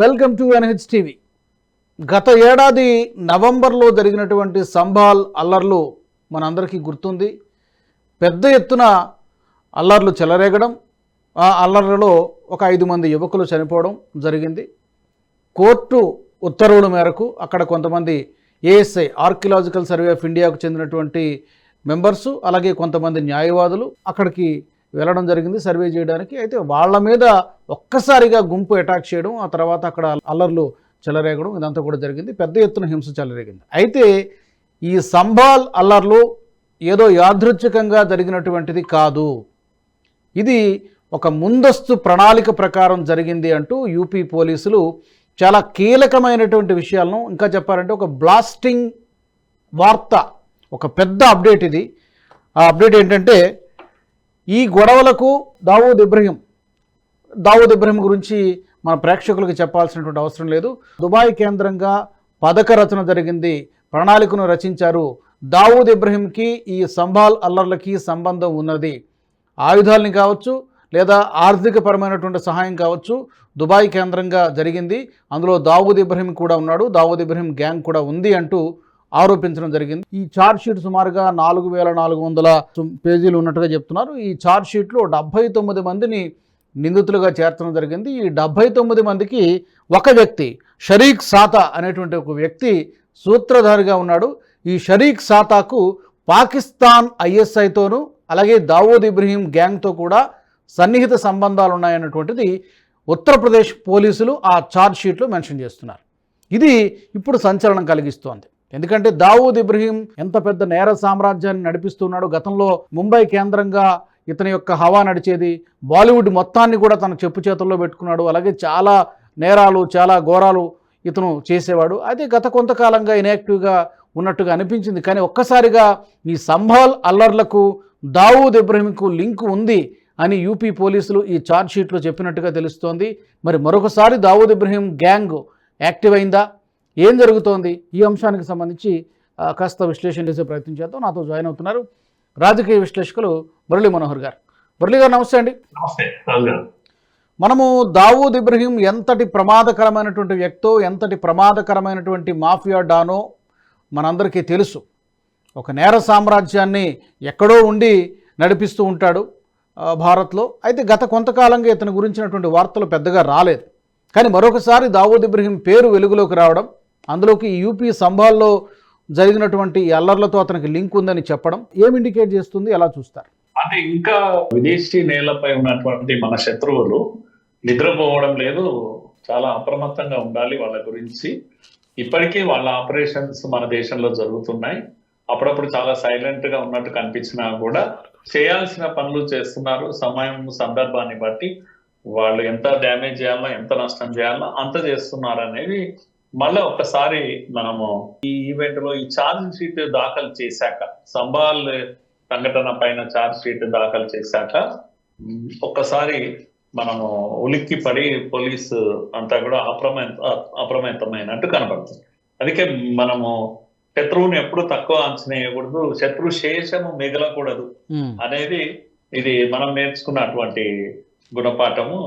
Welcome to NH TV గత ఏడాది నవంబర్లో జరిగినటువంటి సంభాల్ అల్లర్లు మనందరికీ గుర్తుంది. పెద్ద ఎత్తున అల్లర్లు చెలరేగడం ఆ అల్లర్లలో ఒక ఐదు మంది యువకులు చనిపోవడం జరిగింది. కోర్టు ఉత్తర్వుల మేరకు అక్కడ కొంతమంది ఏఎస్ఐ ఆర్కియలాజికల్ సర్వే ఆఫ్ ఇండియాకు చెందినటువంటి మెంబర్సు అలాగే కొంతమంది న్యాయవాదులు అక్కడికి వెళ్ళడం జరిగింది. సర్వే చేయడానికి అయితే వాళ్ళ మీద ఒక్కసారిగా గుంపు అటాక్ చేయడం ఆ తర్వాత అక్కడ అల్లర్లు చెలరేగడం ఇదంతా కూడా జరిగింది. పెద్ద ఎత్తున హింస చెలరేగింది. అయితే ఈ సంభాల్ అల్లర్లు ఏదో యాదృచ్ఛికంగా జరిగినటువంటిది కాదు. ఇది ఒక ముందస్తు ప్రణాళిక ప్రకారం జరిగింది అంటూ యూపీ పోలీసులు చాలా కీలకమైనటువంటి విషయాలను ఇంకా చెప్పాలంటే ఒక బ్లాస్టింగ్ వార్త ఒక పెద్ద అప్డేట్ ఇది. ఆ అప్డేట్ ఏంటంటే ఈ గొడవలకు దావూద్ ఇబ్రహీం దావూద్ ఇబ్రహీం గురించి మన ప్రేక్షకులకు చెప్పాల్సినటువంటి అవసరం లేదు. దుబాయ్ కేంద్రంగా పథక రచన జరిగింది. ప్రణాళికను రచించారు. దావూద్ ఇబ్రహీంకి ఈ సంభాల్ అల్లర్లకి సంబంధం ఉన్నది. ఆయుధాలని కావచ్చు లేదా ఆర్థికపరమైనటువంటి సహాయం కావచ్చు దుబాయ్ కేంద్రంగా జరిగింది. అందులో దావూద్ ఇబ్రహీం కూడా ఉన్నాడు. దావూద్ ఇబ్రహీం గ్యాంగ్ కూడా ఉంది అంటూ ఆరోపించడం జరిగింది. ఈ ఛార్జ్ షీట్ సుమారుగా నాలుగు వేల నాలుగు వందల పేజీలు ఉన్నట్టుగా చెప్తున్నారు. ఈ ఛార్జ్ షీట్లో డెబ్బై తొమ్మిది మందిని నిందితులుగా చేర్చడం జరిగింది. ఈ డెబ్భై తొమ్మిది మందికి ఒక వ్యక్తి షరీక్ సాతా అనేటువంటి ఒక వ్యక్తి సూత్రధారిగా ఉన్నాడు. ఈ షరీక్ సాతాకు పాకిస్తాన్ ఐఎస్ఐతోనూ అలాగే దావూద్ ఇబ్రహీం గ్యాంగ్తో కూడా సన్నిహిత సంబంధాలు ఉన్నాయన్నటువంటిది ఉత్తరప్రదేశ్ పోలీసులు ఆ ఛార్జ్ షీట్లో మెన్షన్ చేస్తున్నారు. ఇది ఇప్పుడు సంచలనం కలిగిస్తోంది. ఎందుకంటే దావూద్ ఇబ్రహీం ఎంత పెద్ద నేర సామ్రాజ్యాన్ని నడిపిస్తున్నాడు గతంలో ముంబై కేంద్రంగా ఇతని యొక్క హవా నడిచేది బాలీవుడ్ మొత్తాన్ని కూడా తన చెప్పు చేతుల్లో పెట్టుకున్నాడు అలాగే చాలా నేరాలు చాలా ఘోరాలు ఇతను చేసేవాడు. అయితే గత కొంతకాలంగా ఇన్యాక్టివ్గా ఉన్నట్టుగా అనిపించింది. కానీ ఒక్కసారిగా ఈ సంభాల్ అల్లర్లకు దావూద్ ఇబ్రహీంకు లింక్ ఉంది అని యూపీ పోలీసులు ఈ ఛార్జ్ షీట్లో చెప్పినట్టుగా తెలుస్తోంది. మరి మరొకసారి దావూద్ ఇబ్రహీం గ్యాంగ్ యాక్టివ్ అయిందా? ఏం జరుగుతోంది? ఈ అంశానికి సంబంధించి కాస్త విశ్లేషణ చేసే ప్రయత్నం చేద్దాం. నాతో జాయిన్ అవుతున్నారు రాజకీయ విశ్లేషకులు మురళీ మనోహర్ గారు. మురళీ గారు నమస్తే అండి. నమస్తే మనము దావూద్ ఇబ్రహీం ఎంతటి ప్రమాదకరమైనటువంటి వ్యక్తో ఎంతటి ప్రమాదకరమైనటువంటి మాఫియా డానో మనందరికీ తెలుసు. ఒక నేర సామ్రాజ్యాన్ని ఎక్కడో ఉండి నడిపిస్తూ ఉంటాడు భారత్లో. అయితే గత కొంతకాలంగా ఇతని గురించినటువంటి వార్తలు పెద్దగా రాలేదు. కానీ మరొకసారి దావూద్ ఇబ్రహీం పేరు వెలుగులోకి రావడం అందులోకి యూపీ సంభాల్లో జరిగినటువంటి అల్లర్లతో అతనికి లింక్ ఉందని చెప్పడం ఏం ఇండికేట్ చేస్తుంది? ఎలా చూస్తారు? అంటే ఇంకా విదేశీ నేలపై ఉన్నటువంటి మన శత్రువులు నిద్రపోవడం లేదు. చాలా అప్రమత్తంగా ఉండాలి వాళ్ళ గురించి. ఇప్పటికీ వాళ్ళ ఆపరేషన్స్ మన దేశంలో జరుగుతున్నాయి. అప్పుడప్పుడు చాలా సైలెంట్గా ఉన్నట్టు కనిపించినా కూడా చేయాల్సిన పనులు చేస్తున్నారు. సమయం సందర్భాన్ని బట్టి వాళ్ళు ఎంత డ్యామేజ్ చేయాలా ఎంత నష్టం చేయాలా అంత చేస్తున్నారు అనేది మళ్ళీ ఒక్కసారి మనము ఈ ఈవెంట్లో ఈ ఛార్జ్ షీట్ దాఖలు చేశాక సంబాల్ సంఘటన పైన ఛార్జ్ షీట్ దాఖలు చేశాక ఒక్కసారి మనము ఉలిక్కి పడి పోలీసు అంతా కూడా అప్రమత్త అప్రమత్తమైనట్టు కనబడుతుంది అందుకే మనము శత్రువుని ఎప్పుడు తక్కువ అంచనా వేయకూడదు శత్రు శేషము మిగలకూడదు అనేది ఇది మనం నేర్చుకున్నటువంటి గుణపాఠము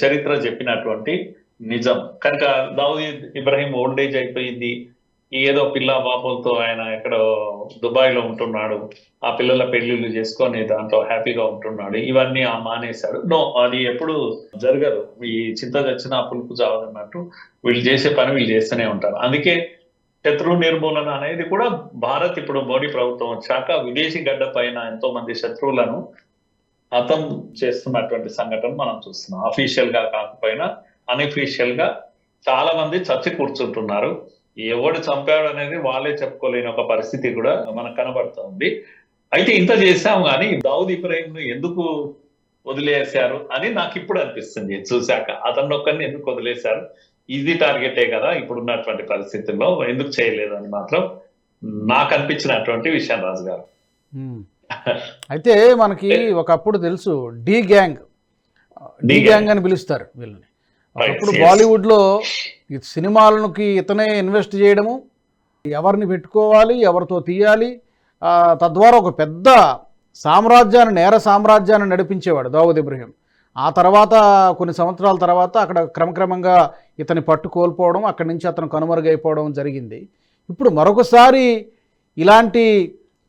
చరిత్ర చెప్పినటువంటి నిజం. కనుక దావుద్ ఇబ్రహీం ఓల్డ్ ఏజ్ అయిపోయింది. ఏదో పిల్ల బాబులతో ఆయన ఎక్కడో దుబాయ్లో ఉంటున్నాడు. ఆ పిల్లల పెళ్ళిళ్ళు చేసుకొని దాంట్లో హ్యాపీగా ఉంటున్నాడు. ఇవన్నీ ఆ మానేశాడు. నో అది ఎప్పుడు జరగదు. ఈ చింత చచ్చిన పులుపు చావదన్నట్టు వీళ్ళు చేసే పని వీళ్ళు చేస్తూనే ఉంటారు. అందుకే శత్రు నిర్మూలన అనేది కూడా భారత్ ఇప్పుడు మోడీ ప్రభుత్వం వచ్చాక విదేశీ గడ్డ పైన ఎంతో మంది శత్రువులను హతం చేస్తున్నటువంటి సంఘటన మనం చూస్తున్నాం. అఫీషియల్గా కాకపోయినా అన్అఫీషియల్గా చాలా మంది చచ్చి కూర్చుంటున్నారు. ఎవడు చంపాడు అనేది వాళ్ళే చెప్పుకోలేని ఒక పరిస్థితి కూడా మనకు కనబడుతుంది. అయితే ఇంత చేశాం కానీ దావుద్ ఇబ్రాహిం ను ఎందుకు వదిలేశారు అని నాకు ఇప్పుడు అనిపిస్తుంది చూశాక. అతను ఒక్కరిని ఎందుకు వదిలేశారు? ఈజీ టార్గెటే కదా ఇప్పుడు ఉన్నటువంటి పరిస్థితుల్లో. ఎందుకు చేయలేదు అని మాత్రం నాకు అనిపించినటువంటి విషయం రాజు గారు. అయితే మనకి ఒకప్పుడు తెలుసు డి గ్యాంగ్. డి గ్యాంగ్ అని పిలుస్తారు వీళ్ళని. Yes. బాలీవుడ్లో ఈ సినిమాలకి ఇతనే ఇన్వెస్ట్ చేయడము ఎవరిని పెట్టుకోవాలి ఎవరితో తీయాలి తద్వారా ఒక పెద్ద సామ్రాజ్యాన్ని నేర సామ్రాజ్యాన్ని నడిపించేవాడు దావూద్ ఇబ్రహీం ఆ తర్వాత కొన్ని సంవత్సరాల తర్వాత అక్కడ క్రమక్రమంగా ఇతని పట్టు కోల్పోవడం అక్కడి నుంచి అతను కనుమరుగైపోవడం జరిగింది ఇప్పుడు మరొకసారి ఇలాంటి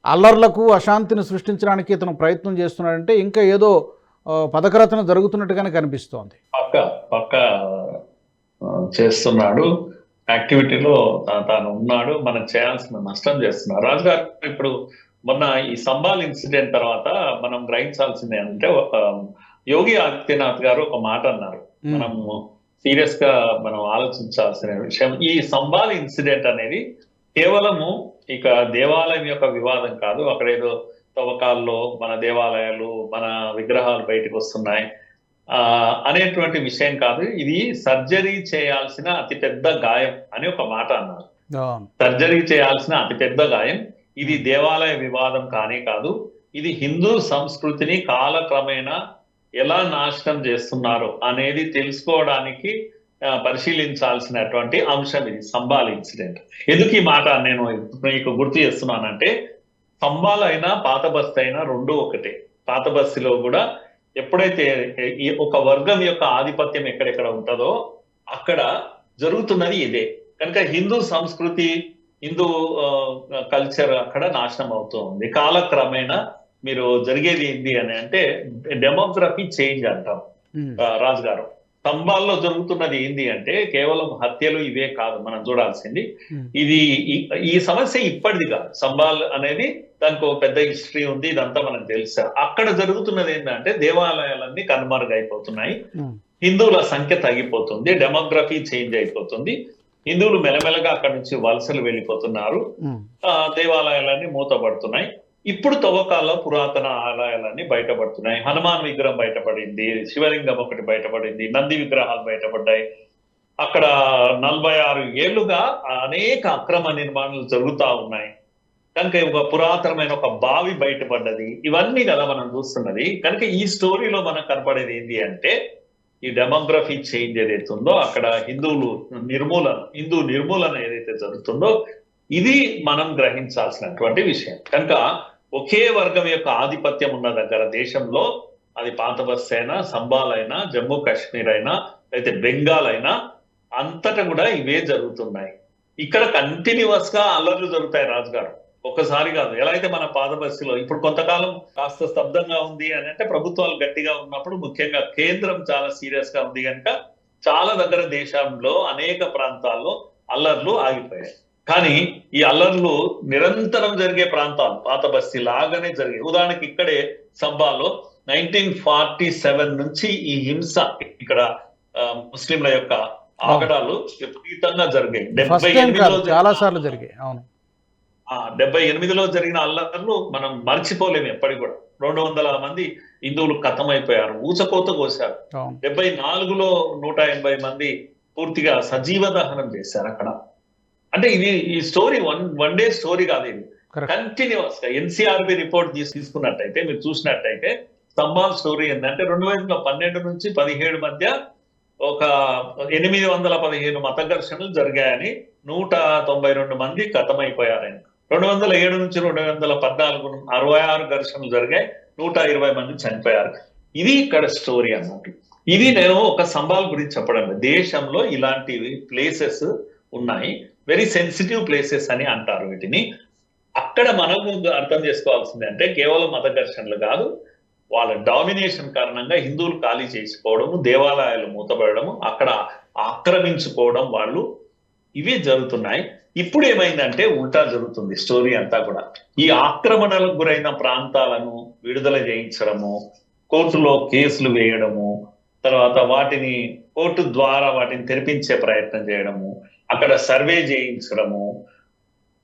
అల్లర్లకు అశాంతిని సృష్టించడానికి ఇతను ప్రయత్నం చేస్తున్నాడంటే ఇంకా ఏదో పథకరచన జరుగుతున్నట్టుగానే కనిపిస్తోంది. పక్క పక్క చేస్తున్నాడు. యాక్టివిటీలో తాను ఉన్నాడు. మనం చేయాల్సిన నష్టం చేస్తున్నాడు. రాజు గారు ఇప్పుడు మొన్న ఈ సంబాల్ ఇన్సిడెంట్ తర్వాత మనం గ్రహించాల్సింది ఒక యోగి ఆదిత్యనాథ్ గారు ఒక మాట అన్నారు. మనం సీరియస్గా మనం ఆలోచించాల్సిన విషయం ఈ సంబాల్ ఇన్సిడెంట్ అనేది కేవలము ఇక దేవాలయం యొక్క వివాదం కాదు. అక్కడ ఏదో తవ్వకాల్లో మన దేవాలయాలు మన విగ్రహాలు బయటకు వస్తున్నాయి. ఆ అనేటువంటి విషయం కాదు. ఇది సర్జరీ చేయాల్సిన అతిపెద్ద గాయం అని ఒక మాట అన్నారు. సర్జరీ చేయాల్సిన అతిపెద్ద గాయం. ఇది దేవాలయ వివాదం కానే కాదు. ఇది హిందూ సంస్కృతిని కాలక్రమేణా ఎలా నాశనం చేస్తున్నారు అనేది తెలుసుకోవడానికి పరిశీలించాల్సినటువంటి అంశం ఇది సంబాల్ ఇన్సిడెంట్. ఎందుకు ఈ మాట నేను మీకు గుర్తు చేస్తున్నానంటే సంబాల్ అయినా పాత బస్తీ అయినా రెండు ఒకటే. పాత బస్తీలో కూడా ఎప్పుడైతే ఈ ఒక వర్గం యొక్క ఆధిపత్యం ఎక్కడెక్కడ ఉంటుందో అక్కడ జరుగుతున్నది ఇదే. కనుక హిందూ సంస్కృతి హిందూ కల్చర్ అక్కడ నాశనం అవుతూ ఉంది. కాలక్రమేణా మీరు జరిగేది ఏంటి అని అంటే డెమోగ్రఫీ చేంజ్ అంటాం. ఉమ్, ఆ, రాజు గారు స్తంభాల్లో జరుగుతున్నది ఏంటి అంటే కేవలం హత్యలు ఇవే కాదు మనం చూడాల్సింది. ఇది ఈ- సమస్య ఇప్పటిది కాదు. సంబాల్ అనేది దానికి ఒక పెద్ద హిస్టరీ ఉంది ఇదంతా మనకు తెలుసా. అక్కడ జరుగుతున్నది ఏంటంటే దేవాలయాలన్నీ కనుమరుగైపోతున్నాయి. హిందువుల సంఖ్య తగ్గిపోతుంది డెమోగ్రఫీ చేంజ్ అయిపోతుంది. హిందువులు మెల్లమెల్లగా అక్కడి నుంచి వలసలు వెళ్ళిపోతున్నారు. దేవాలయాలన్నీ మూతపడుతున్నాయి. ఇప్పుడు తవ్వకాల్లో పురాతన ఆలయాలన్నీ బయటపడుతున్నాయి. హనుమాన్ విగ్రహం బయటపడింది శివలింగం ఒకటి బయటపడింది నంది విగ్రహాలు బయటపడ్డాయి. అక్కడ నలభై ఆరు ఏళ్ళుగా అనేక అక్రమ నిర్మాణాలు జరుగుతూ ఉన్నాయి. కనుక ఒక పురాతనమైన ఒక బావి బయటపడ్డది. ఇవన్నీ కదా మనం చూస్తున్నది. కనుక ఈ స్టోరీలో మనకు కనపడేది ఏంటి అంటే ఈ డెమోగ్రఫీ చేంజ్ ఏదైతే ఉందో అక్కడ హిందువులు నిర్మూలన హిందూ నిర్మూలన ఏదైతే జరుగుతుందో ఇది మనం గ్రహించాల్సినటువంటి విషయం. కనుక ఒకే వర్గం యొక్క ఆధిపత్యం ఉన్న దగ్గర దేశంలో అది పాతబస్ అయినా సంబాల్ అయినా జమ్మూ కాశ్మీర్ అయినా అయితే బెంగాల్ అయినా అంతటా కూడా ఇవే జరుగుతున్నాయి. ఇక్కడ కంటిన్యూస్గా అల్లర్లు జరుగుతాయి రాజుగారు. ఒక్కసారి కాదు ఎలా అయితే మన పాదబస్సులో ఇప్పుడు కొంతకాలం కాస్త స్తబ్దంగా ఉంది అని అంటే ప్రభుత్వాలు గట్టిగా ఉన్నప్పుడు ముఖ్యంగా కేంద్రం చాలా సీరియస్గా ఉంది కనుక చాలా దగ్గర దేశంలో అనేక ప్రాంతాల్లో అల్లర్లు ఆగిపోయాయి. కానీ ఈ అల్లర్లు నిరంతరం జరిగే ప్రాంతాలు పాత బస్తీ లాగానే జరిగాయి ఉదాహరణకి ఇక్కడే సంబాలో నైన్టీన్ ఫార్టీ సెవెన్ నుంచి ఈ హింస ఇక్కడ ముస్లింల యొక్క ఆగడాలు విపరీతంగా జరిగాయి. డెబ్బై ఎనిమిదిలో చాలా సార్లు జరిగాయి. అవును. డెబ్బై ఎనిమిదిలో జరిగిన అల్లర్లు మనం మర్చిపోలేము ఎప్పటికి కూడా. రెండు వందల మంది హిందువులు కథమైపోయారు ఊచకోత కోశారు. డెబ్బై నాలుగులో నూట ఎనభై మంది పూర్తిగా సజీవ దహనం చేశారు అక్కడ. అంటే ఇది ఈ story one one day story కాదు ఇది. కంటిన్యూస్గా ఎన్సీఆర్బి రిపోర్ట్ తీసుకున్నట్టయితే మీరు చూసినట్టయితే స్తంభాల్ స్టోరీ ఏంటంటే రెండు వేల పన్నెండు నుంచి పదిహేడు మధ్య ఒక ఎనిమిది వందల పదిహేను మత ఘర్షణలు జరిగాయని నూట తొంభై రెండు మంది కథమైపోయారని రెండు వందల ఏడు నుంచి రెండు వందల పద్నాలుగు అరవై ఆరు ఘర్షణలు జరిగాయి నూట ఇరవై మంది చనిపోయారు. ఇది ఇక్కడ స్టోరీ అన్నట్టు ఇది నేను ఒక సంబాల్ గురించి చెప్పడం. దేశంలో ఇలాంటి ప్లేసెస్ ఉన్నాయి. వెరీ సెన్సిటివ్ ప్లేసెస్ అని అంటారు వీటిని. అక్కడ మనకు అర్థం చేసుకోవాల్సింది అంటే కేవలం మత ఘర్షణలు కాదు వాళ్ళ డామినేషన్ కారణంగా హిందువులు ఖాళీ చేసుకోవడము దేవాలయాలు మూతపడము అక్కడ ఆక్రమించుకోవడం వాళ్ళు ఇవే జరుగుతున్నాయి. ఇప్పుడు ఏమైందంటే ఉల్టా జరుగుతుంది స్టోరీ అంతా కూడా. ఈ ఆక్రమణలకు గురైన ప్రాంతాలను విడుదల చేయించడము కోర్టులో కేసులు వేయడము తర్వాత వాటిని కోర్టు ద్వారా వాటిని తెరిపించే ప్రయత్నం చేయడము అక్కడ సర్వే చేయించడము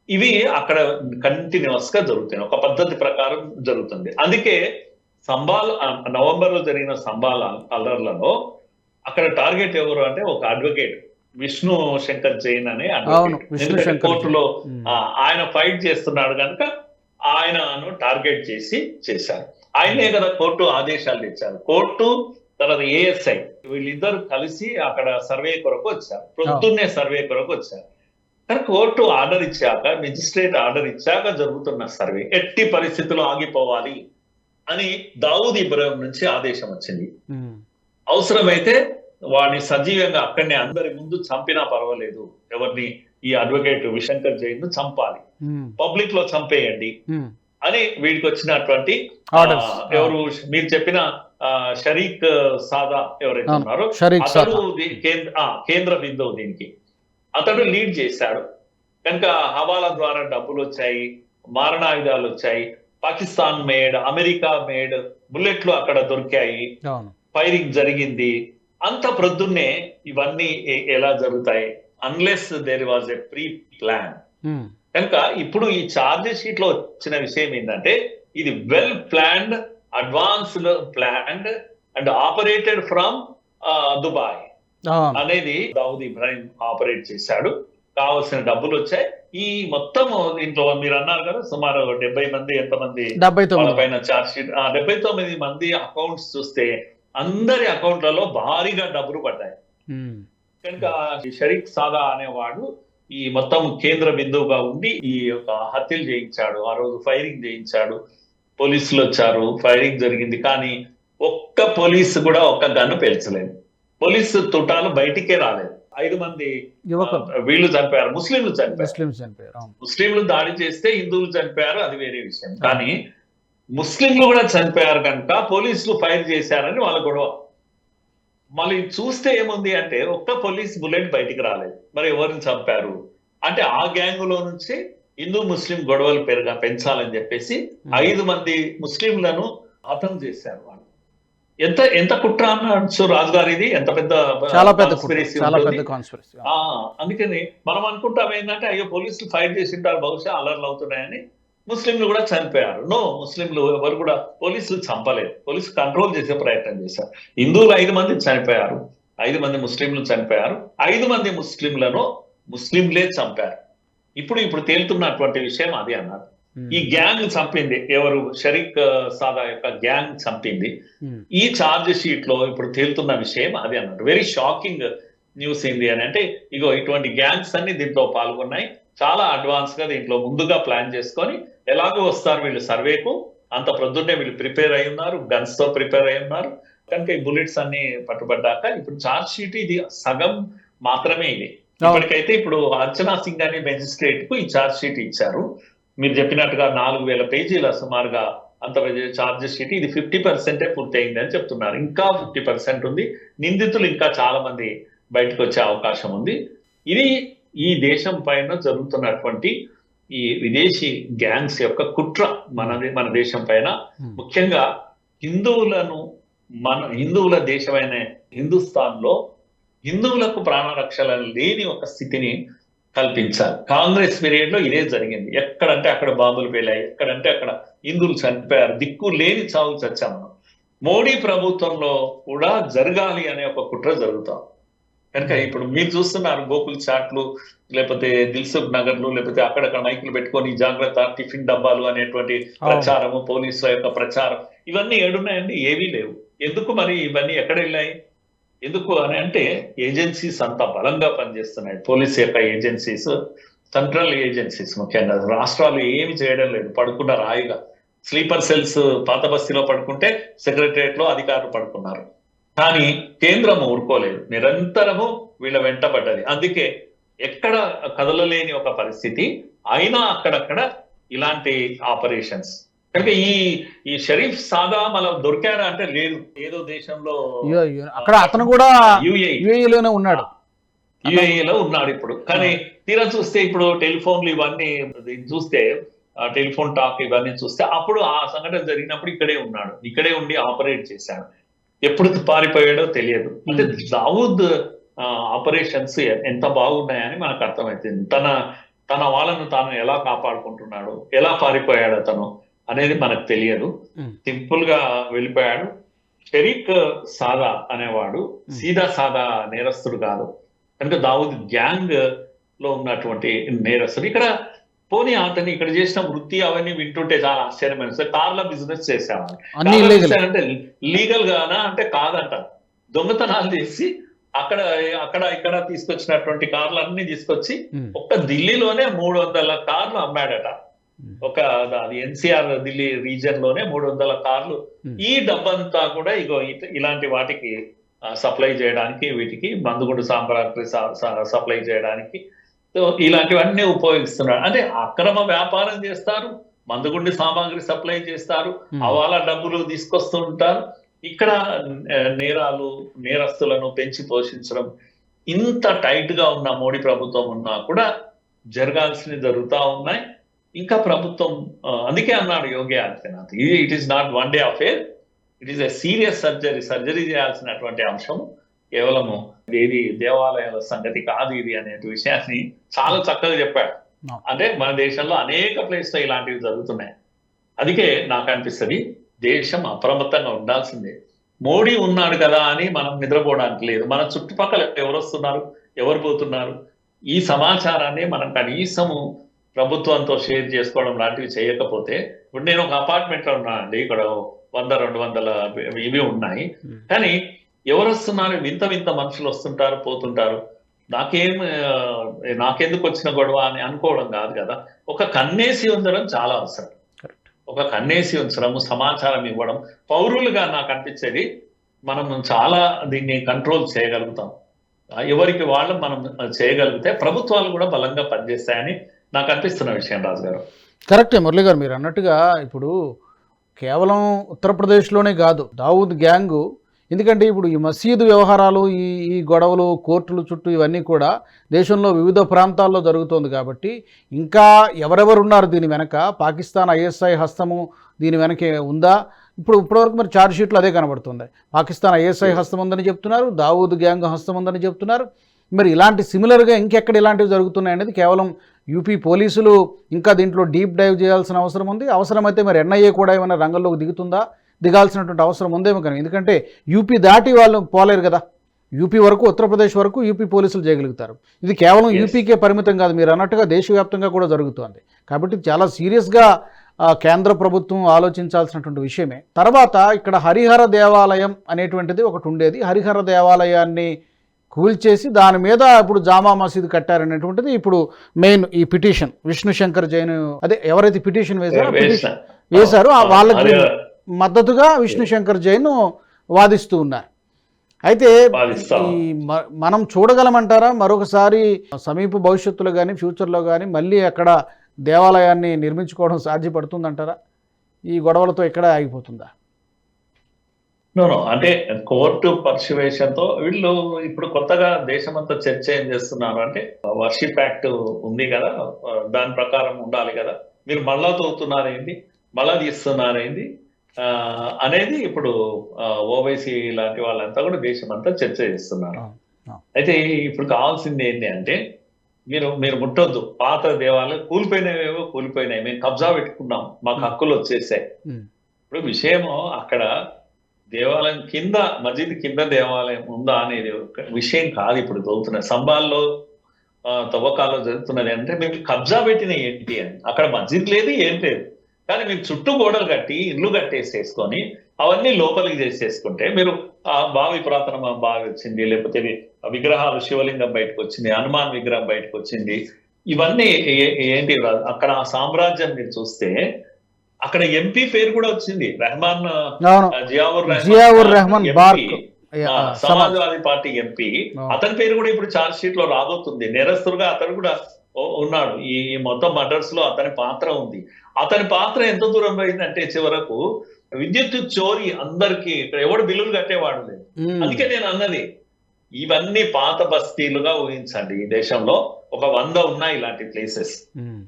ఇవి అక్కడ కంటిన్యూస్గా జరుగుతాయి ఒక పద్ధతి ప్రకారం జరుగుతుంది. అందుకే సంబాల్ నవంబర్లో జరిగిన సంబాల్ అల్లర్లలో అక్కడ టార్గెట్ ఎవరు అంటే ఒక అడ్వకేట్ విష్ణు శంకర్ జైన్ అనే కోర్టులో ఆయన ఫైట్ చేస్తున్నాడు కనుక ఆయనను టార్గెట్ చేసి చేశారు. ఆయనే కదా కోర్టు ఆదేశాలు ఇచ్చారు. కోర్టు తర్వాత ఏఎస్ఐ వీళ్ళిద్దరు కలిసి అక్కడ సర్వే కొరకు వచ్చారు. పొద్దున్నే సర్వే కొరకు వచ్చారు. కానీ కోర్టు ఆర్డర్ ఇచ్చాక మెజిస్ట్రేట్ ఆర్డర్ ఇచ్చాక జరుగుతున్న సర్వే ఎట్టి పరిస్థితుల్లో ఆగిపోవాలి అని దావుద్ ఇబ్రాహిం నుంచి ఆదేశం వచ్చింది. అవసరమైతే వాడిని సజీవంగా అక్కడనే అందరి ముందు చంపినా పర్వాలేదు. ఎవరిని ఈ అడ్వకేట్ విశంకర్ జైన్ చంపాలి. పబ్లిక్లో చంపేయండి. అని వీడికి వచ్చినటువంటి ఎవరు మీరు చెప్పిన షరీక్ సాదా ఎవరైతే. ఉన్నారో అతడు కేంద్ర బిందువు దీనికి. అతడు లీడ్ చేశాడు. కనుక హవాలా ద్వారా డబ్బులు వచ్చాయి మారణాయుధాలు వచ్చాయి పాకిస్తాన్ మేడ్ అమెరికా మేడ్ బుల్లెట్లు అక్కడ దొరికాయి ఫైరింగ్ జరిగింది. అంత ప్రొద్దున్నే ఇవన్నీ ఎలా జరుగుతాయి? Unless there was a pre plan కనుక ఇప్పుడు ఈ ఛార్జ్ షీట్లో వచ్చిన విషయం ఏంటంటే ఇది well planned advanced planned and operated from Dubai అనేది దావుద్ ఇబ్రాహిం ఆపరేట్ చేశాడు. కావలసిన డబ్బులు వచ్చాయి. ఈ మొత్తం దీంట్లో మీరు అన్నారు కదా సుమారు డెబ్బై మంది ఎంతమంది పైన ఛార్జ్ షీట్ ఆ డెబ్బై తొమ్మిది మంది అకౌంట్స్ చూస్తే అందరి అకౌంట్లలో భారీగా డబ్బులు పడ్డాయి. కనుక ఈ షరీక్ సాదా అనేవాడు ఈ మొత్తం కేంద్ర బిందువుగా ఉండి ఈ యొక్క హత్యలు చేయించాడు ఆ రోజు ఫైరింగ్ చేయించాడు. పోలీసులు వచ్చారు ఫైరింగ్ జరిగింది. కానీ ఒక్క పోలీసు కూడా ఒక్క గన్ను పేల్చలేదు. పోలీసు తుటాలు బయటికే రాలేదు. ఐదు మంది వీళ్ళు చనిపోయారు ముస్లింలు చనిపోయారు. ముస్లింలు దాడి చేస్తే హిందువులు చనిపోయారు అది వేరే విషయం. కానీ ముస్లింలు కూడా చనిపోయారు కనుక పోలీసులు ఫైర్ చేశారని వాళ్ళ గొడవ. మళ్ళీ చూస్తే ఏముంది అంటే ఒక్క పోలీస్ బుల్లెట్ బయటికి రాలేదు. మరి ఎవరిని చంపారు? అంటే ఆ గ్యాంగ్లో నుంచి హిందూ ముస్లిం గొడవలు పెరగా పెంచాలని చెప్పేసి ఐదు మంది ముస్లింలను హతం చేశారు వాళ్ళు. ఎంత ఎంత కుట్ర అనొచ్చు రాజు గారు ఇది ఎంత పెద్ద చాలా అందుకని మనం అనుకుంటాం ఏంటంటే అయ్యో పోలీసులు ఫైట్ చేసింటారు బహుశా అలర్లు అవుతున్నాయని ముస్లింలు కూడా చనిపోయారు. నో ముస్లింలు ఎవరు కూడా పోలీసులు చంపలేదు. పోలీసులు కంట్రోల్ చేసే ప్రయత్నం చేశారు. హిందువులు ఐదు మంది చనిపోయారు. ఐదు మంది ముస్లింలు చనిపోయారు. ఐదు మంది ముస్లింలను ముస్లింలే చంపారు. ఇప్పుడు ఇప్పుడు తేలుతున్నటువంటి విషయం అది అన్నారు ఈ గ్యాంగ్ చంపింది ఎవరు? షరీక్ సాదా యొక్క గ్యాంగ్ చంపింది. ఈ ఛార్జ్ షీట్లో ఇప్పుడు తేలుతున్న విషయం అది అన్నట్టు. వెరీ షాకింగ్ న్యూస్ ఏంది అని అంటే ఇగో ఇటువంటి గ్యాంగ్స్ అన్ని దీంట్లో పాల్గొన్నాయి. చాలా అడ్వాన్స్గా దీంట్లో ముందుగా ప్లాన్ చేసుకొని ఎలాగో వస్తారు వీళ్ళు సర్వేకు అంత ప్రొద్దున్నే వీళ్ళు ప్రిపేర్ అయి ఉన్నారు గన్స్తో ప్రిపేర్ అయి ఉన్నారు. కనుక ఈ బుల్లెట్స్ అన్ని పట్టుబడ్డాక ఇప్పుడు ఛార్జ్ షీట్ ఇది సగం మాత్రమే ఇది. ఇప్పటికైతే ఇప్పుడు అర్చనా సింగ్ అనే మెజిస్ట్రేట్కు ఈ ఛార్జ్ షీట్ ఇచ్చారు. మీరు చెప్పినట్టుగా నాలుగు వేల పేజీల సుమారుగా అంత ఛార్జ్ షీట్ ఇది ఫిఫ్టీ పర్సెంటే పూర్తయింది అని చెప్తున్నారు. ఇంకా ఫిఫ్టీ పర్సెంట్ ఉంది. నిందితులు ఇంకా చాలా మంది బయటకు వచ్చే అవకాశం ఉంది. ఇది ఈ దేశం పైన జరుగుతున్నటువంటి ఈ విదేశీ గ్యాంగ్స్ యొక్క కుట్ర మన మన దేశం పైన. ముఖ్యంగా హిందువులను మన హిందువుల దేశమైన హిందుస్థాన్లో హిందువులకు ప్రాణరక్షణ లేని ఒక స్థితిని కల్పించాలి కాంగ్రెస్ పీరియడ్లో ఇదే జరిగింది. ఎక్కడంటే అక్కడ బాంబులు పేలాయి ఎక్కడంటే అక్కడ హిందువులు చనిపోయారు. దిక్కు లేని చావు చచ్చాం మనం. మోడీ ప్రభుత్వంలో కూడా జరగాలి అనే ఒక కుట్ర జరుగుతాం కనుక ఇప్పుడు మీరు చూస్తున్నారు గోకుల్ చాట్లు లేకపోతే దిల్సుఖ్ నగర్లు లేకపోతే అక్కడక్కడ మైకులు పెట్టుకొని జాగ్రత్త టిఫిన్ డబ్బాలు అనేటువంటి ప్రచారము పోలీసుల యొక్క ప్రచారం ఇవన్నీ ఏడున్నాయండి? ఏవీ లేవు. ఎందుకు మరి ఇవన్నీ ఎక్కడ వెళ్ళాయి? ఎందుకు అని అంటే ఏజెన్సీస్ అంత బలంగా పనిచేస్తున్నాయి. పోలీస్ యొక్క ఏజెన్సీస్ సెంట్రల్ ఏజెన్సీస్ ముఖ్యంగా. రాష్ట్రాలు ఏమి చేయడం లేదు. పడుకున్న రాయిగా. స్లీపర్ సెల్స్ పాత బస్తీలో పడుకుంటే సెక్రటరియట్లో అధికారులు పడుకున్నారు. కానీ కేంద్రం ఊరుకోలేదు. నిరంతరము వీళ్ళ వెంటబడ్డది అందుకే ఎక్కడ కదలలేని ఒక పరిస్థితి అయినా అక్కడక్కడ ఇలాంటి ఆపరేషన్స్ కనుక ఈ ఈ షరీఫ్ సాదా మనం దొరికారా అంటే లేదు. ఏదో దేశంలో. అక్కడ అతను కూడా యుఏ. యుఏఈలోనే ఉన్నాడు. యుఏఈలో ఉన్నాడు ఇప్పుడు. కానీ తీరా చూస్తే ఇప్పుడు టెలిఫోన్లు ఇవన్నీ చూస్తే టెలిఫోన్ టాక్ ఇవన్నీ చూస్తే అప్పుడు ఆ సంఘటన జరిగినప్పుడు ఇక్కడే ఉన్నాడు. ఇక్కడే ఉండి ఆపరేట్ చేశాడు. ఎప్పుడు పారిపోయాడో తెలియదు. అంటే దావూద్ ఆపరేషన్స్ ఎంత బాగున్నాయని మనకు అర్థమవుతుంది తన తన వాళ్ళను తాను ఎలా కాపాడుకుంటున్నాడు? ఎలా పారిపోయాడు అతను? అనేది మనకు తెలియదు. సింపుల్గా వెళ్ళిపోయాడు. షరీక్ సాదా అనేవాడు సీదా సాదా నేరస్తుడు కాదు. కనుక దావుద్ గ్యాంగ్లో ఉన్నటువంటి నేరస్తుడు. ఇక్కడ పోనీ అతను ఇక్కడ చేసిన వృత్తి అవన్నీ వింటుంటే చాలా ఆశ్చర్యమైన సార్ కార్ల బిజినెస్ చేసేవాడు. అంటే లీగల్ గానా అంటే కాదంట దొంగతనాలు చేసి అక్కడ అక్కడ ఇక్కడ తీసుకొచ్చినటువంటి కార్లు అన్ని తీసుకొచ్చి ఒక్క ఢిల్లీలోనే మూడు వందల కార్లు అమ్మాడట. ఒక అది ఎన్సీఆర్ ఢిల్లీ రీజన్లోనే మూడు వందల కార్లు Hmm. ఈ డబ్బంతా కూడా ఇగో ఇలాంటి వాటికి సప్లై చేయడానికి వీటికి మందుగుండు సాంబ్రాక్రి సప్లై చేయడానికి సో ఇలాంటివన్నీ ఉపయోగిస్తున్నారు అంటే అక్రమ వ్యాపారం చేస్తారు మందుగుండి సామాగ్రి సప్లై చేస్తారు Hmm. అవాలా డబ్బులు తీసుకొస్తూ ఉంటారు ఇక్కడ నేరాలు నేరస్తులను పెంచి పోషించడం ఇంత టైట్గా ఉన్న మోడీ ప్రభుత్వం ఉన్నా కూడా జరగాల్సినవి జరుగుతా ఉన్నాయి ఇంకా ప్రభుత్వం అందుకే అన్నాడు యోగి ఆదిత్యనాథ్ ఇది it is not one day affair it is a serious surgery surgery చేయాల్సినటువంటి అంశం కేవలము ఇది దేవాలయాల సంగతి కాదు ఇది అనే విషయాన్ని చాలా చక్కగా చెప్పాడు. అంటే మన దేశంలో అనేక ప్లేస్లో ఇలాంటివి జరుగుతున్నాయి. అందుకే నాకు అనిపిస్తుంది దేశం అప్రమత్తంగా ఉండాల్సిందే. మోడీ ఉన్నాడు కదా అని మనం నిద్రపోవడానికి లేదు. మన చుట్టుపక్కల ఎవరు వస్తున్నారు ఎవరు పోతున్నారు? ఈ సమాచారాన్ని మనం కనీసము ప్రభుత్వంతో షేర్ చేసుకోవడం లాంటివి చేయకపోతే ఇప్పుడు నేను ఒక అపార్ట్మెంట్లో ఉన్నానండి ఇక్కడ వంద రెండు వందల ఇవి ఉన్నాయి. కానీ ఎవరు వస్తున్నారు? వింత వింత మనుషులు వస్తుంటారు పోతుంటారు. నాకేం నాకెందుకు వచ్చిన గొడవ అని అనుకోవడం కాదు కదా. ఒక కన్నేసి ఉంచడం చాలా అవసరం. ఒక కన్నేసి ఉంచడం సమాచారం ఇవ్వడం పౌరులుగా నాకు అనిపించేది మనం చాలా దీన్ని కంట్రోల్ చేయగలుగుతాం. ఎవరికి వాళ్ళు మనం చేయగలిగితే ప్రభుత్వాలు కూడా బలంగా పనిచేస్తాయని నాకు అనిపిస్తున్న విషయం రాజు గారు కరెక్టే మురళి గారు మీరు అన్నట్టుగా ఇప్పుడు కేవలం ఉత్తరప్రదేశ్లోనే కాదు దావూద్ గ్యాంగు. ఎందుకంటే ఇప్పుడు ఈ మసీదు వ్యవహారాలు ఈ ఈ గొడవలు కోర్టుల చుట్టూ ఇవన్నీ కూడా దేశంలో వివిధ ప్రాంతాల్లో జరుగుతోంది కాబట్టి ఇంకా ఎవరెవరు ఉన్నారు దీని వెనక? పాకిస్తాన్ ఐఎస్ఐ హస్తము దీని వెనకే ఉందా? ఇప్పుడు ఇప్పటివరకు మరి ఛార్జ్ షీట్లు అదే కనబడుతుంది. పాకిస్తాన్ ఐఎస్ఐ హస్తం ఉందని చెప్తున్నారు దావూద్ గ్యాంగ్ హస్తం ఉందని చెప్తున్నారు. మరి ఇలాంటి సిమిలర్గా ఇంకెక్కడ ఇలాంటివి జరుగుతున్నాయి అనేది కేవలం యూపీ పోలీసులు ఇంకా దీంట్లో డీప్ డైవ్ చేయాల్సిన అవసరం ఉంది. అవసరమైతే మరి ఎన్ఐఏ కూడా ఏమైనా రంగంలోకి దిగుతుందా? దిగాల్సినటువంటి అవసరం ఉందేమో కానీ ఎందుకంటే యూపీ దాటి వాళ్ళు పోలేరు కదా. యూపీ వరకు ఉత్తరప్రదేశ్ వరకు యూపీ పోలీసులు చేయగలుగుతారు. ఇది కేవలం. యూపీకే పరిమితం కాదు. మీరు అన్నట్టుగా దేశవ్యాప్తంగా కూడా జరుగుతోంది. కాబట్టి చాలా సీరియస్గా కేంద్ర ప్రభుత్వం ఆలోచించాల్సినటువంటి విషయమే. తర్వాత ఇక్కడ హరిహర దేవాలయం అనేటువంటిది ఒకటి ఉండేది. హరిహర దేవాలయాన్ని కూల్చేసి దాని మీద ఇప్పుడు జామా మసీదు కట్టారనేటువంటిది ఇప్పుడు మెయిన్ ఈ పిటిషన్. విష్ణు శంకర్ జైన్ అదే ఎవరైతే పిటిషన్ వేశారో వేశారో. ఆ వాళ్ళకి మద్దతుగా విష్ణు శంకర్ జైన్ వాదిస్తూ ఉన్నారు. అయితే. ఈ మ- మనం చూడగలమంటారా? మరొకసారి సమీప భవిష్యత్తులో కానీ ఫ్యూచర్లో కానీ మళ్ళీ అక్కడ దేవాలయాన్ని నిర్మించుకోవడం సాధ్యపడుతుందంటారా? ఈ గొడవలతో ఇక్కడ ఆగిపోతుందా? అంటే కోర్టు పర్సువేషన్తో వీళ్ళు ఇప్పుడు కొత్తగా దేశమంతా చర్చ ఏం చేస్తున్నారు? అంటే వర్షిప్ యాక్ట్ ఉంది కదా దాని ప్రకారం ఉండాలి కదా. మీరు మళ్ళా తోగుతున్నారేంటి మళ్ళా తీస్తున్నారేంటి? అనేది ఇప్పుడు ఓవైసీ లాంటి వాళ్ళంతా కూడా దేశమంతా చర్చ చేస్తున్నారు. అయితే ఇప్పుడు కావాల్సింది ఏంటి అంటే మీరు మీరు ముట్టొద్దు. పాత దేవాలయం కూలిపోయినవేవో కూలిపోయినాయి. మేము కబ్జా పెట్టుకున్నాం. మాకు హక్కులు వచ్చేసాయి. ఇప్పుడు విషయము అక్కడ దేవాలయం కింద మసీద్ కింద దేవాలయం ఉందా అనేది ఒక విషయం కాదు ఇప్పుడు చదువుతున్నది సంబాల్లో తవ్వకాల్లో జరుగుతున్నది అంటే మేము కబ్జా పెట్టిన ఏంటి అని. అక్కడ మస్జిద్ లేదు ఏం లేదు. కానీ మీరు చుట్టూ గోడలు కట్టి ఇల్లు కట్టేసేసుకొని అవన్నీ లోపలికి చేసేసుకుంటే మీరు ఆ బావి పురాతన బావి వచ్చింది లేకపోతే విగ్రహాలు శివలింగం బయటకు వచ్చింది హనుమాన్ విగ్రహం బయటకు వచ్చింది. ఇవన్నీ ఏ- ఏంటి అక్కడ ఆ సామ్రాజ్యం మీరు చూస్తే అక్కడ ఎంపీ పేరు కూడా వచ్చింది. Rehman Ziaur Rehman Ziaur BARC. Samajwadi party MP. అతని పేరు కూడా ఇప్పుడు చార్జ్ షీట్లో రాబోతుంది. నేరస్తుడుగా అతను కూడా ఉన్నాడు. ఈ మొత్తం మర్డర్స్లో అతని పాత్ర ఉంది. అతని పాత్ర ఎంత దూరం పోయిందంటే చివరకు విద్యుత్ చోరీ అందరికి ఇక్కడ ఎవడు బిల్లులు కట్టేవాడు లేదు. అందుకే నేను అన్నది. ఇవన్నీ పాత బస్తీలుగా ఊహించండి. ఈ దేశంలో ఒక వంద ఉన్నాయి ఇలాంటి ప్లేసెస్.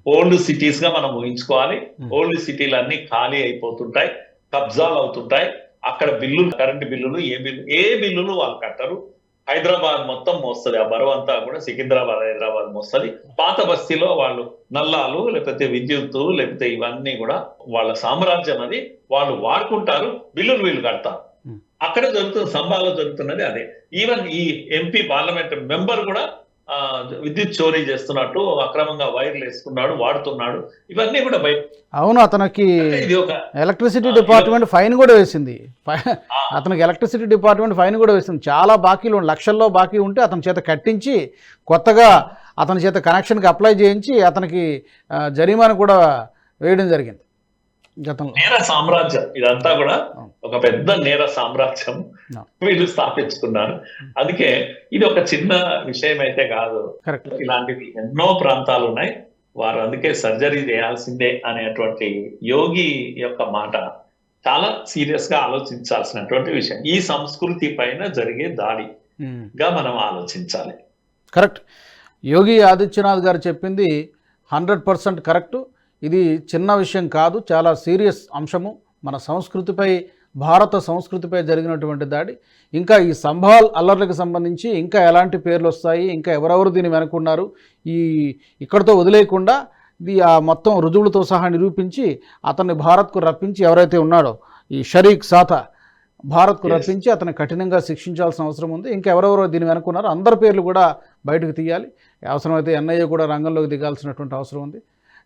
ఓల్డ్ సిటీస్గా మనం ఊహించుకోవాలి. ఓల్డ్ సిటీలు అన్ని ఖాళీ అయిపోతుంటాయి. కబ్జాలు అవుతుంటాయి. అక్కడ బిల్లులు కరెంటు బిల్లులు ఏ బిల్లు ఏ బిల్లులు వాళ్ళు కట్టరు. హైదరాబాద్ మొత్తం మోస్తుంది. ఆ బరువు అంతా కూడా సికింద్రాబాద్ హైదరాబాద్ మోస్తుంది. పాత బస్తీలో వాళ్ళు నల్లాలు లేకపోతే విద్యుత్తు లేకపోతే ఇవన్నీ కూడా వాళ్ళ సామ్రాజ్యం అది. వాళ్ళు వాడుకుంటారు. బిల్లులు వీళ్ళు కడతారు. అక్కడ జరుగుతున్న సంభాలో జరుగుతున్నది అదే. ఈవెన్ ఈ ఎంపీ పార్లమెంట్ మెంబర్ కూడా విద్యుత్ చోరీ చేస్తున్నట్టు అక్రమంగా వైర్లు వేసుకున్నాడు వాడుతున్నాడు. ఇవన్నీ కూడా బయట అవును అతనికి ఎలక్ట్రిసిటీ డిపార్ట్మెంట్ ఫైన్ కూడా వేసింది. అతనికి ఎలక్ట్రిసిటీ డిపార్ట్మెంట్ ఫైన్ కూడా వేసింది. చాలా బాకీలు లక్షల్లో బాకీ ఉంటే అతని చేత కట్టించి కొత్తగా అతని చేత కనెక్షన్కి అప్లై చేయించి అతనికి జరిమానా కూడా వేయడం జరిగింది. గతంలో నేర సామ్రాజ్యం ఇదంతా కూడా. ఒక పెద్ద నేర సామ్రాజ్యం. వీళ్ళు స్థాపించుకున్నారు. అందుకే ఇది ఒక చిన్న విషయం అయితే కాదు ఇలాంటివి ఎన్నో ప్రాంతాలు ఉన్నాయి. వారు అందుకే సర్జరీ చేయాల్సిందే అనేటువంటి యోగి యొక్క మాట చాలా సీరియస్గా ఆలోచించాల్సినటువంటి విషయం. ఈ సంస్కృతి పైన జరిగే దాడిగా మనం ఆలోచించాలి. కరెక్ట్. యోగి ఆదిత్యనాథ్ గారు చెప్పింది హండ్రెడ్ పర్సెంట్ కరెక్టు. ఇది చిన్న విషయం కాదు చాలా సీరియస్ అంశము. మన సంస్కృతిపై భారత సంస్కృతిపై జరిగినటువంటి దాడి. ఇంకా ఈ సంభాల్ అల్లర్లకు సంబంధించి ఇంకా ఎలాంటి పేర్లు వస్తాయి ఇంకా ఎవరెవరు దీన్ని వెనుకున్నారు ఈ ఇక్కడితో వదిలేయకుండా ఇది ఆ మొత్తం రుజువులతో సహా నిరూపించి అతన్ని భారత్కు రప్పించి ఎవరైతే ఉన్నాడో ఈ షరీక్ సాతా భారత్కు. రప్పించి అతన్ని కఠినంగా శిక్షించాల్సిన అవసరం ఉంది. ఇంకా ఎవరెవరో దీన్ని వెనుకున్నారో అందరి పేర్లు కూడా బయటకు తీయాలి. అవసరమైతే ఎన్ఐఏ కూడా రంగంలోకి దిగాల్సినటువంటి అవసరం ఉంది.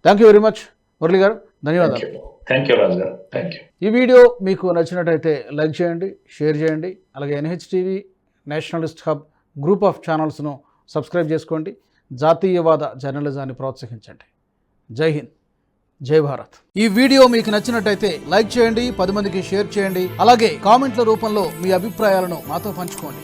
Thank you very much Murali garu. ధన్యవాదాలు. థ్యాంక్ యూ రాజు గారు. థ్యాంక్ యూ ఈ వీడియో మీకు నచ్చినట్టయితే లైక్ చేయండి షేర్ చేయండి. అలాగే NH TV nationalist hub group of ఛానల్స్ను subscribe చేసుకోండి. జాతీయవాద జర్నలిజాన్ని ప్రోత్సహించండి. జై హింద్. జై భారత్. ఈ వీడియో మీకు నచ్చినట్టయితే లైక్ చేయండి పది మందికి షేర్ చేయండి. అలాగే కామెంట్ల రూపంలో మీ అభిప్రాయాలను మాతో పంచుకోండి.